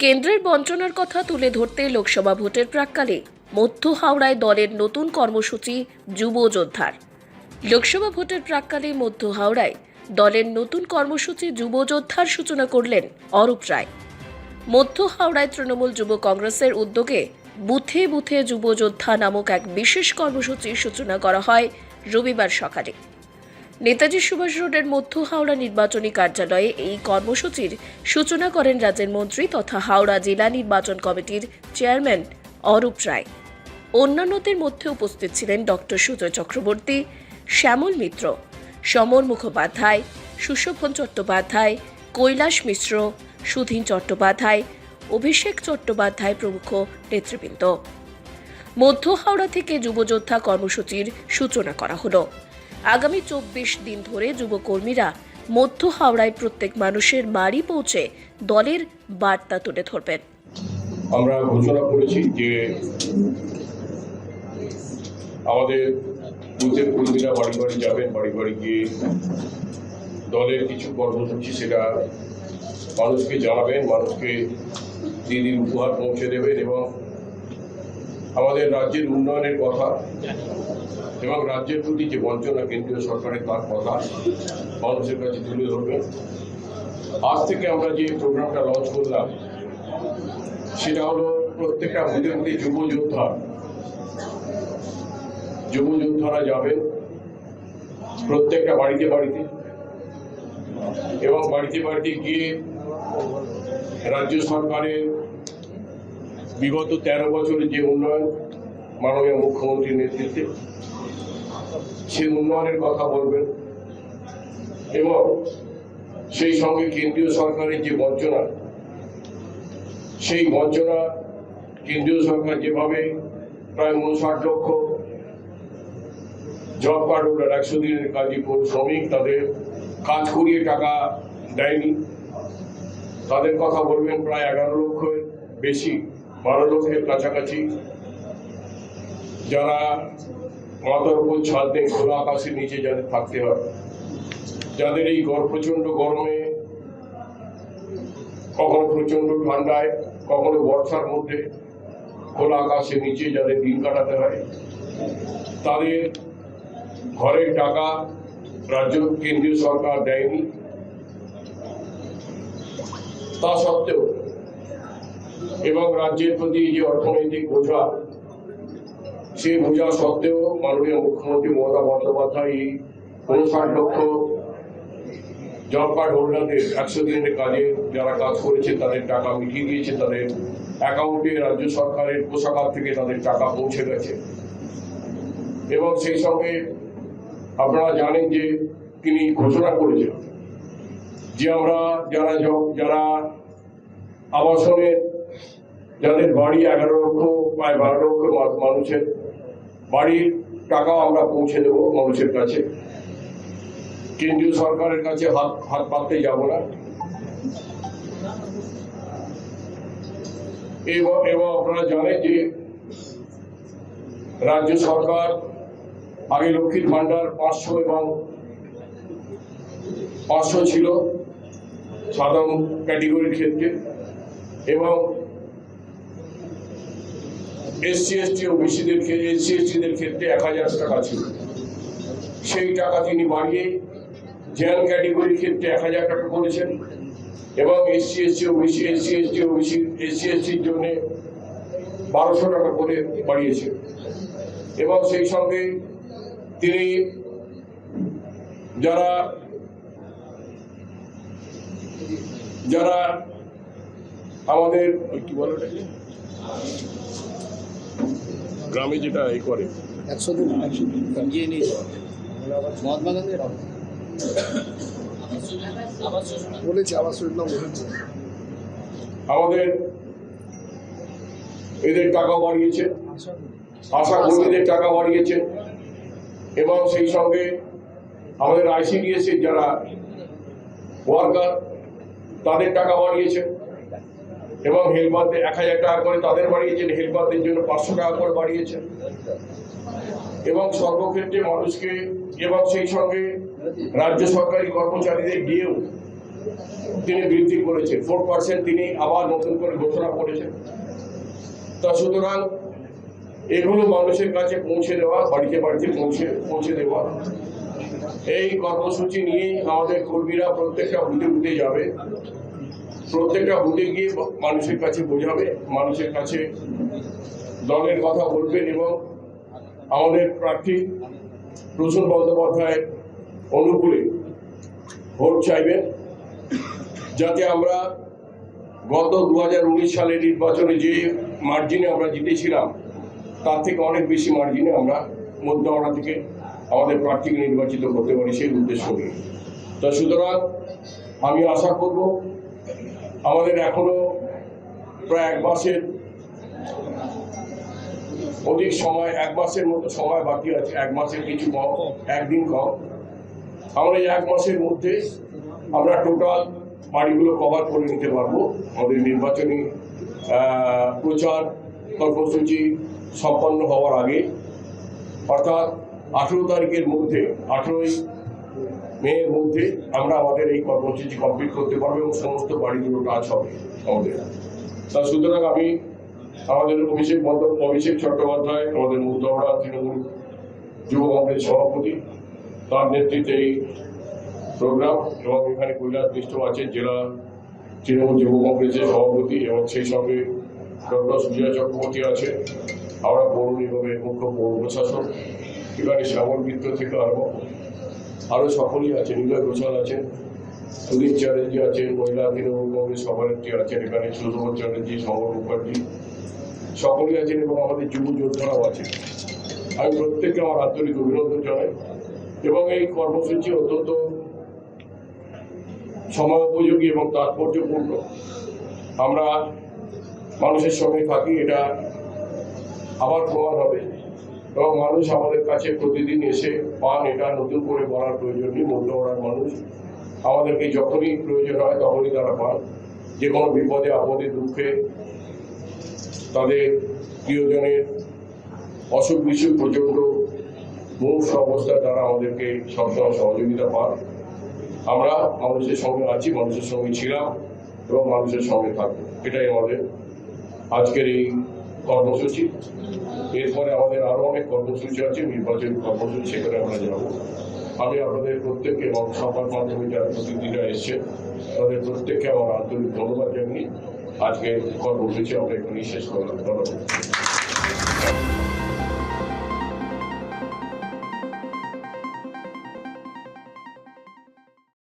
কেন্দ্রের বঞ্চনার কথা তুলে ধরতে লোকসভা ভোটের প্রাককালে মধ্য হাওড়ায় দলের নতুন কর্মসূচি যুব যোদ্ধার। লোকসভা ভোটের প্রাককালে মধ্য হাওড়ায় দলের নতুন কর্মসূচি যুব যোদ্ধার সূচনা করলেন অরূপ রায়। মধ্য হাওড়ায় তৃণমূল যুব কংগ্রেসের উদ্যোগে বুথে বুথে যুব যোদ্ধা নামক এক বিশেষ কর্মসূচির সূচনা করা হয় রবিবার সকালে। নেতাজি সুভাষ রোডের মধ্য হাওড়া নির্বাচনী কার্যালয়ে এই কর্মসূচির সূচনা করেন রাজ্যের মন্ত্রী তথা হাওড়া জেলা নির্বাচন কমিটির চেয়ারম্যান অরূপ রায়। অন্যান্যদের মধ্যে উপস্থিত ছিলেন ডক্টর সুজয় চক্রবর্তী, শ্যামল মিত্র, সমর মুখোপাধ্যায়, সুশোভন চট্টোপাধ্যায়, কৈলাস মিশ্র, সুধীন চট্টোপাধ্যায়, অভিষেক চট্টোপাধ্যায় প্রমুখ নেতৃবৃন্দ। মধ্য হাওড়া থেকে যুবযোদ্ধা কর্মসূচির সূচনা করা হলো। আগামী চব্বিশ দিন ধরে যুবকর্মীরা মধ্য হাওড়ায় প্রত্যেক মানুষের বাড়ি পৌঁছে দলের বার্তা তুলে ধরবেন। আমরা ঘোষণা করেছি যে আমাদের বুথের কর্মীরা বাড়ি বাড়ি যাবেন, বাড়ি বাড়ি গিয়ে দলের কিছু কর্মসূচি সেটা মানুষকে জানাবেন, মানুষকে দিদির উপহার পৌঁছে দেবেন এবং আমাদের রাজ্যের উন্নয়নের কথা এবং রাজ্যের প্রতি যে বঞ্চনা কেন্দ্রীয় সরকারের তার কথা মানুষের কাছে তুলে ধরবেন আজ থেকে আমরা যে প্রোগ্রামটা লঞ্চ করলাম, সেটা হলো প্রত্যেকটা বুথে বুথে যুব যোদ্ধা। যুব যোদ্ধারা যাবেন প্রত্যেকটা বাড়িতে বাড়িতে এবং বাড়িতে বাড়িতে গিয়ে রাজ্য সরকারের বিগত তেরো বছরের যে উন্নয়ন মাননীয় মুখ্যমন্ত্রীর নেতৃত্বে সেই উন্নয়নের কথা বলবেন এবং সেই সঙ্গে কেন্দ্রীয় সরকারের যে বঞ্চনা, সেই বঞ্চনা কেন্দ্রীয় সরকার যেভাবে প্রায় উনষাট লক্ষ জব কার্ড হোল্ডার একশো দিনের কাজী শ্রমিক তাদের কাজ করিয়ে টাকা দেয়নি। তাদের কথা বলবেন প্রায় এগারো লক্ষের বেশি। বারো লক্ষের কাছাকাছি যারা মাথার উপর ছাদ নেই খোলা আকাশের নিচে যাদের থাকতে হয়। যাদের এই গর প্রচণ্ড গরমে, কখনো প্রচণ্ড ঠান্ডায়, কখনো বর্ষার মধ্যে খোলা আকাশের নিচে যাদের দিন কাটাতে হয়, তাদের ঘরের টাকা রাজ্য, কেন্দ্রীয় সরকার দেয়নি। তা সত্ত্বেও এবং রাজ্যের প্রতি যে অর্থনৈতিক বোঝা, সেই বোঝা সত্ত্বেও মাননীয় মুখ্যমন্ত্রী মমতা বন্দ্যোপাধ্যায় এই উনষাট লক্ষ জব কার্ড হোল্ডারদের একশো দিনের কাজে যারা কাজ করেছে, তাদের টাকা মিটিয়ে দিয়েছে, তাদের অ্যাকাউন্টে রাজ্য সরকারের কোষাগার থেকে তাদের টাকা পৌঁছে গেছে। এবং সেই সঙ্গে আপনারা জানেন যে তিনি ঘোষণা করেছেন যে আমরা যারা যারা আবাসনের যাদের বাড়ি এগারো লক্ষ প্রায় বারো লক্ষ মানুষের বাড়ির টাকাও আমরা পৌঁছে দেবো মানুষের কাছে। কেন্দ্রীয় সরকারের কাছে হাত হাত পাততে যাব না। এবং এবং আপনারা জানেন যে রাজ্য সরকার, আগে লক্ষ্মীর ভান্ডার পাঁচশো এবং পাঁচশো ছিল সাধারণ ক্যাটেগরির ক্ষেত্রে। এবং এসসি এসটি ও বিসিদের ক্ষেত্রে এসসি এসটিদের ক্ষেত্রে এক হাজার টাকা ছিল সেই টাকা তিনি বাড়িয়ে জেনারেল ক্যাটেগরির ক্ষেত্রে এক হাজার টাকা করেছেন এবং এসসি এসটি ও বিসি এসসি এসটি ও বিসি এসসি এসটির জন্য বারোশো টাকা করে বাড়িয়েছেন এবং সেই সঙ্গে তিনি যারা যারা আমাদের কি বলে? গ্রামে যেটা এই করে। একশো দিন একশো ইয়ে নিয়ে মহাত্মা বলেছি আবার শুনলাম বলেছি আমাদের এদের টাকা বাড়িয়েছে। আশা কর্মীদের টাকা বাড়িয়েছে। এবং সেই সঙ্গে আমাদের আইসিডিএস এর যারা ওয়ার্কার তাদের টাকা বাড়িয়েছে। এবং হেল্পারদের এক হাজার টাকা করে তাদের বাড়িয়েছেন হেল্পারদের জন্য পাঁচশো টাকা করে বাড়িয়েছেন। এবং সর্বক্ষেত্রে মানুষকে এবং সেই সঙ্গে রাজ্য সরকারি কর্মচারীদের দিয়েও তিনি বৃদ্ধি করেছেন। ফোর পার্সেন্ট তিনি আবার নতুন করে ঘোষণা করেছেন। তা সুতরাং এগুলো মানুষের কাছে পৌঁছে দেওয়া, বাড়িতে বাড়িতে পৌঁছে পৌঁছে দেওয়া। এই কর্মসূচি নিয়ে আমাদের কর্মীরা প্রত্যেকটা বুথে বুথে যাবে। প্রত্যেকটা বুথে গিয়ে মানুষের কাছে বোঝাবে, মানুষের কাছে দলের কথা বলবেন এবং আমাদের প্রার্থী প্রচুর বন্দ্যোপাধ্যায়ের অনুকূলে ভোট চাইবেন যাতে আমরা গত দু হাজার উনিশ সালের নির্বাচনে যে মার্জিনে আমরা জিতেছিলাম, তার থেকে অনেক বেশি মার্জিনে আমরা মধ্যহাওড়া থেকে আমাদের প্রার্থীকে নির্বাচিত করতে পারি সেই উদ্দেশ্য নিয়ে। তা সুতরাং আমি আশা করব আমাদের এখনও প্রায় এক মাসের অধিক সময়, এক মাসের মতো সময় বাকি আছে। এক মাসের কিছু কম, একদিন কম। আমরা এক মাসের মধ্যে আমরা টোটাল বাড়িগুলো কভার করে নিতে পারব। আমাদের নির্বাচনী প্রচার কর্মসূচি সম্পন্ন হওয়ার আগে। অর্থাৎ আঠেরো তারিখের মধ্যে, আঠেরোই মেয়ের মধ্যে আমরা আমাদের এই কর্মসূচি কমপ্লিট করতে পারব এবং সমস্ত বাড়িগুলো কাজ হবে আমাদের। তা সুতরাং আমি আমাদের অভিষেক বন্দ অভিষেক চট্টোপাধ্যায়, আমাদের মুদ্রা তৃণমূল যুব কংগ্রেস সভাপতি, তার নেতৃত্বে এই প্রোগ্রাম এবং এখানে কৈলাস মিশ্র আছে জেলা তৃণমূল যুব কংগ্রেসের সভাপতি এবং সেই সঙ্গে ডক্টর সুজয় চক্রবর্তী আছে হাওড়া পৌর নিগমের মুখ্য পৌর প্রশাসক এখানে শ্যামল মিত্র থেকে আরম্ভ আরও সকলেই আছেন নিলয় ঘোষাল আছেন সুদীপ চ্যাটার্জি আছেন, মহিলা তৃণমূল কংগ্রেস সভানেত্রী আছেন এখানে সুধীর চ্যাটার্জি সমর মুখার্জি, সকলেই আছেন এবং আমাদের যুব যোদ্ধারাও আছেন। আমি প্রত্যেককে আমার আন্তরিক অভিনন্দন জানাই এবং এই কর্মসূচি অত্যন্ত সময় উপযোগী এবং তাৎপর্যপূর্ণ। আমরা মানুষের সঙ্গে থাকি, এটা আবার প্রমাণ হবে। এবং মানুষ আমাদের কাছে প্রতিদিন এসে, পান, এটা নতুন করে বলার প্রয়োজন নেই মধ্যওয়াড়ার মানুষ আমাদেরকে যখনই প্রয়োজন হয় তখনই তারা পান। যে কোনো বিপদে, আপদে, দুঃখে তাদের প্রিয়জনের অসুখ বিসুখ প্রচণ্ড মুখ অবস্থায় তারা আমাদেরকে সবসময় সহযোগিতা পান। আমরা মানুষের সঙ্গে আছি, মানুষের সঙ্গে ছিলাম এবং মানুষের সঙ্গে থাকব। এটাই আমাদের আজকের এই কর্মসূচি। এরপরে আমাদের আরও অনেক কর্মসূচি আছে, নির্বাচনী কর্মসূচি, সেখানে আমরা যাব। আমি আপনাদের প্রত্যেককে এবং সংবাদ মাধ্যমে যারা প্রতিনিধিরা এসছেন। তাদের প্রত্যেককে আমার আন্তরিক ধন্যবাদ জানিয়ে আজকে কর্মসূচি আমরা এখানেই শেষ করলাম। ধন্যবাদ।